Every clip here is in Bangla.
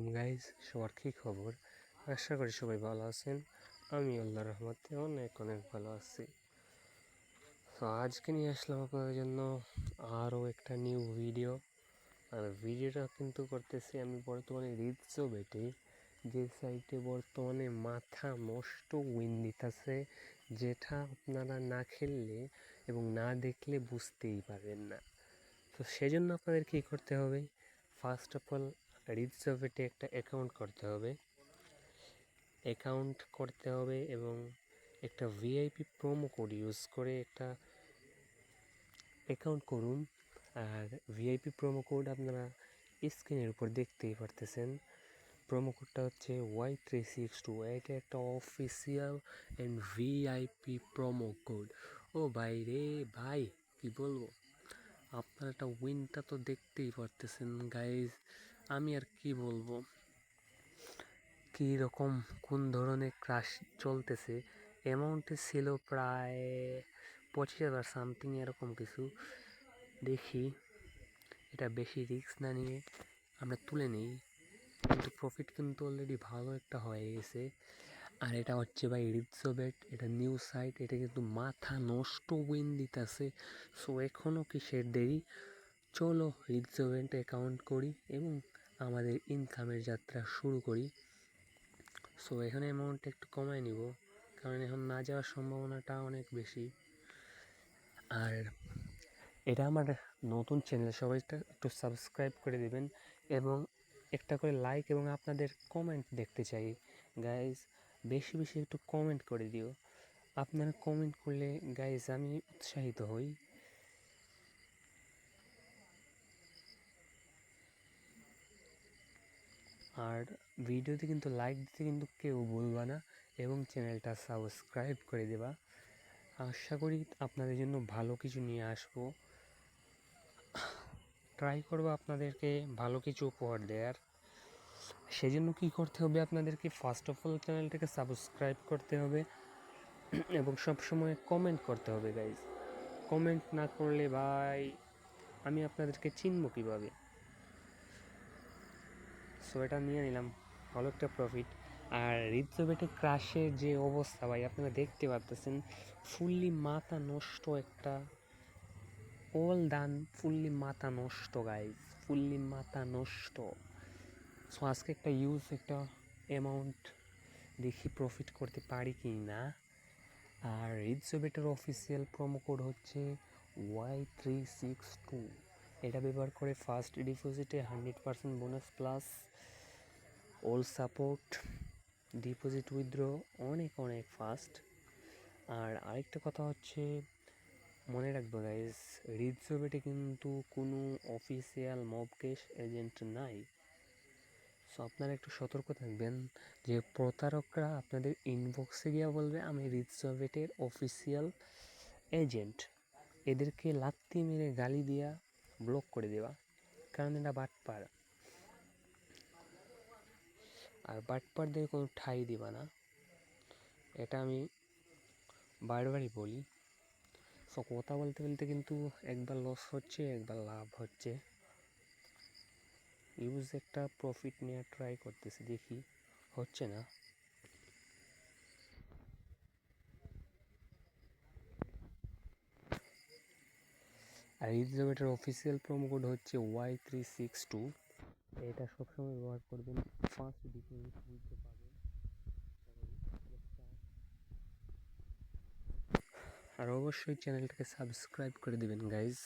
আলাইকুম গাইজ সবার কী খবর? আশা করি সবাই ভালো আছেন। আমি আল্লাহ রহমতে অনেক অনেক ভালো আছি। তো আজকে নিয়ে আসলাম আপনাদের জন্য আরও একটা নিউ ভিডিও আর ভিডিওটা কিন্তু করতেছি আমি বর্তমানে রিলসও বেটে, যে সাইটে বর্তমানে মাথা নষ্ট উইন দিতেছে, যেটা আপনারা না খেললে এবং না দেখলে বুঝতেই পারবেন না। তো সেজন্য আপনাদের কী করতে হবে? ফার্স্ট অফ অল রিডসফেটে একটা অ্যাকাউন্ট করতে হবে। অ্যাকাউন্ট করতে হবে এবং একটা ভিআইপি প্রোমো কোড ইউজ করে একটা অ্যাকাউন্ট করুন। আর ভিআইপি প্রোমো কোড আপনারা স্ক্রিনের উপর দেখতেই পারতেছেন। প্রোমো কোডটা হচ্ছে ওয়াই থ্রি সিক্স টু এটা একটা official and VIP promo code ও ভাই রে ভাই, কি বলব? আপনারা একটা উইনটা তো দেখতেই পারতেছেন গাইজ আমি আর কি বলব? কী রকম, কোন ধরনের ক্রাশ চলতেছে? অ্যামাউন্টে ছিল প্রায় পঁচিশ হাজার সামথিং এরকম কিছু। দেখি, এটা বেশি রিস্ক না নিয়ে আমরা তুলে নিই। কিন্তু প্রফিট কিন্তু অলরেডি ভালো একটা হয়ে গেছে। আর এটা হচ্ছে ভাই রিপসোবেট এটা নিউ সাইট এটা কিন্তু মাথা নষ্ট উইন দিতেছে। সো এখনও কিসের দেরি? চলো রিপসোবেট অ্যাকাউন্ট করি এবং আমাদের ইনকামের যাত্রা শুরু করি। সো এখানে অ্যামাউন্টটা একটু কমায় নিব, কারণ এখন না যাওয়ার সম্ভাবনাটা অনেক বেশি। আর এটা আমার নতুন চ্যানেল সবাইটা একটু সাবস্ক্রাইব করে দেবেন এবং একটা করে লাইক এবং আপনাদের কমেন্ট দেখতে চাই। গাইজ বেশি বেশি একটু কমেন্ট করে দিও। আপনারা কমেন্ট করলে গাইজ আমি উৎসাহিত হই। আর ভিডিওতে কিন্তু লাইক দিতে কিন্তু কেউ ভুলবা না এবং চ্যানেলটা সাবস্ক্রাইব করে দেবা। আশা করি আপনাদের জন্য ভালো কিছু নিয়ে আসব। ট্রাই করব আপনাদেরকে ভালো কিছু উপহার দেওয়ার সেজন্য কী করতে হবে আপনাদেরকে ফার্স্ট অফ অল চ্যানেলটাকে সাবস্ক্রাইব করতে হবে এবং সবসময় কমেন্ট করতে হবে গাইজ কমেন্ট না করলে ভাই, আমি আপনাদেরকে চিনব কীভাবে? সো এটা নিয়ে নিলাম, ভালো একটা প্রফিট আর রিজোবেটে ক্রাশের যে অবস্থা ভাই, আপনারা দেখতে পারতেছেন ফুললি মাথা নষ্ট একটা অল ডান ফুললি মাথা নষ্ট গাইজ ফুললি মাথা নষ্ট। সো আজকে একটা ইউজ একটা অ্যামাউন্ট দেখি প্রফিট করতে পারি কি না। আর রিজোবেটের অফিসিয়াল প্রোমো কোড হচ্ছে ওয়াই থ্রি সিক্স টু এটা ব্যবহার করে ফার্স্ট ডিপোজিটে hundred percent bonus plus all support deposit withdraw অনেক অনেক ফাস্ট আর আরেকটা কথা হচ্ছে, মনে রাখব গাইজ রিজোবেটে কিন্তু কোনো অফিসিয়াল মবকেশ এজেন্ট নাই। সো আপনারা একটু সতর্ক থাকবেন যে প্রতারকরা আপনাদের ইনবক্সে গিয়ে বলবে, আমি রিজোবেটের অফিসিয়াল এজেন্ট এদেরকে লাত্তি মেরে গালি দিয়া ব্লক করে দেওয়া কারণ এটা বাটপার আর বাটপারদের কোনো ঠাই দিবা না। এটা আমি বারবারই বলি। সো কথা বলতে বলতে কিন্তু একবার লস হচ্ছে, একবার লাভ হচ্ছে। ইউজ একটা প্রফিট নেওয়ার ট্রাই করতেছি, দেখি হচ্ছে না। আর ইজোমেটার অফিসিয়াল প্রোমো কোড হচ্ছে ওয়াই থ্রি সিক্স টু এটা সবসময় ব্যবহার করবেন ফার্স্ট ডিপোজিট বুঝতে পারবেন। আর অবশ্যই চ্যানেলটাকে সাবস্ক্রাইব করে দেবেন গাইজ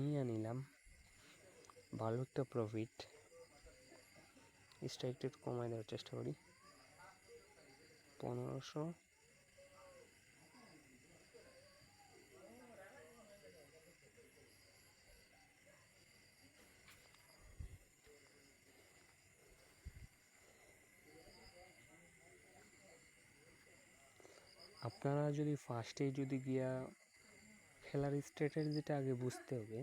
নিয়ে নিলাম। ভালো একটা প্রফিট স্ট্রাইকটা একটু কমায় দেওয়ার চেষ্টা করি। পনেরোশো। আপনারা যদি ফার্স্টে যদি গিয়া খেলার স্ট্র্যাটেজিটা আগে বুঝতে হবে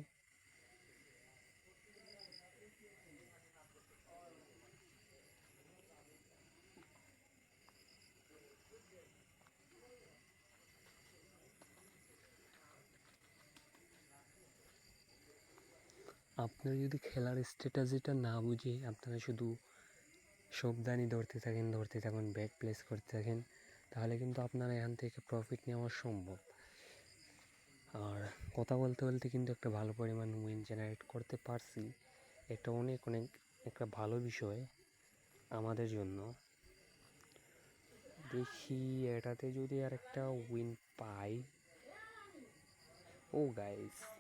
আপনারা যদি খেলার স্ট্র্যাটাজিটা না বুঝে আপনারা শুধু সবদানি ধরতে থাকেন ধরতে থাকেন ব্যাট প্লেস করতে থাকেন, তাহলে কিন্তু আপনারা এখান থেকে প্রফিট নেওয়া সম্ভব। আর কথা বলতে বলতে কিন্তু একটা ভালো পরিমাণ উইন জেনারেট করতে পারছি। এটা অনেক অনেক একটা ভালো বিষয় আমাদের জন্য। দেখি এটাতে যদি আর একটা উইন পাই। ও গাইস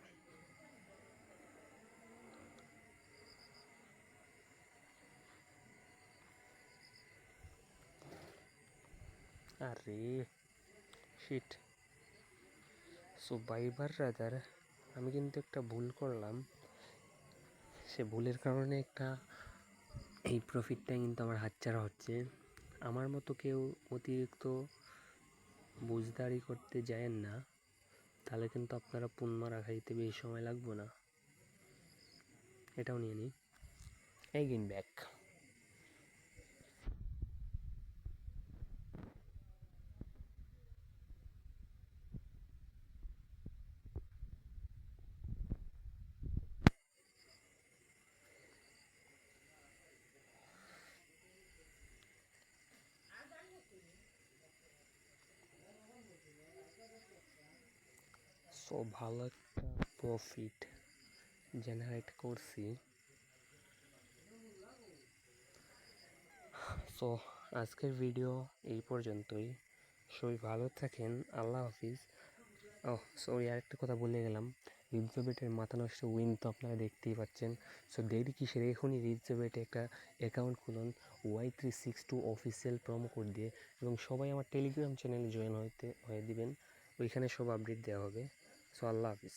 আরে শিট সো বাইবার রাদার আমি কিন্তু একটা ভুল করলাম। সে ভুলের কারণে একটা এই প্রফিটটা কিন্তু আমার হাতছাড়া হচ্ছে। আমার মতো কেউ অতিরিক্ত বুঝদারি করতে যায়েন না। তাহলে কিন্তু আপনারা পুন মারা খাইতে বেশি সময় লাগবে না। এটাও নিয়ে নিই। এগেইন ব্যাক সো ভালো একটা প্রফিট জেনারেট করছি। সো আজকের ভিডিও এই পর্যন্তই। সবাই ভালো থাকেন, আল্লাহ হাফিজ। ও সরি আরেকটা কথা বলে গেলাম। রিজবেটের মাথা নষ্ট উইন তো আপনারা দেখতেই পাচ্ছেন। সো দেরি কিসের? এখনই রিজবেটে একটা অ্যাকাউন্ট খুলুন Y three six two official promo code দিয়ে। এবং সবাই আমার টেলিগ্রাম চ্যানেলে জয়েন হতে হয়ে দিবেন। ওইখানে সব আপডেট দেওয়া হবে। সো আল্লাহ হাফিজ।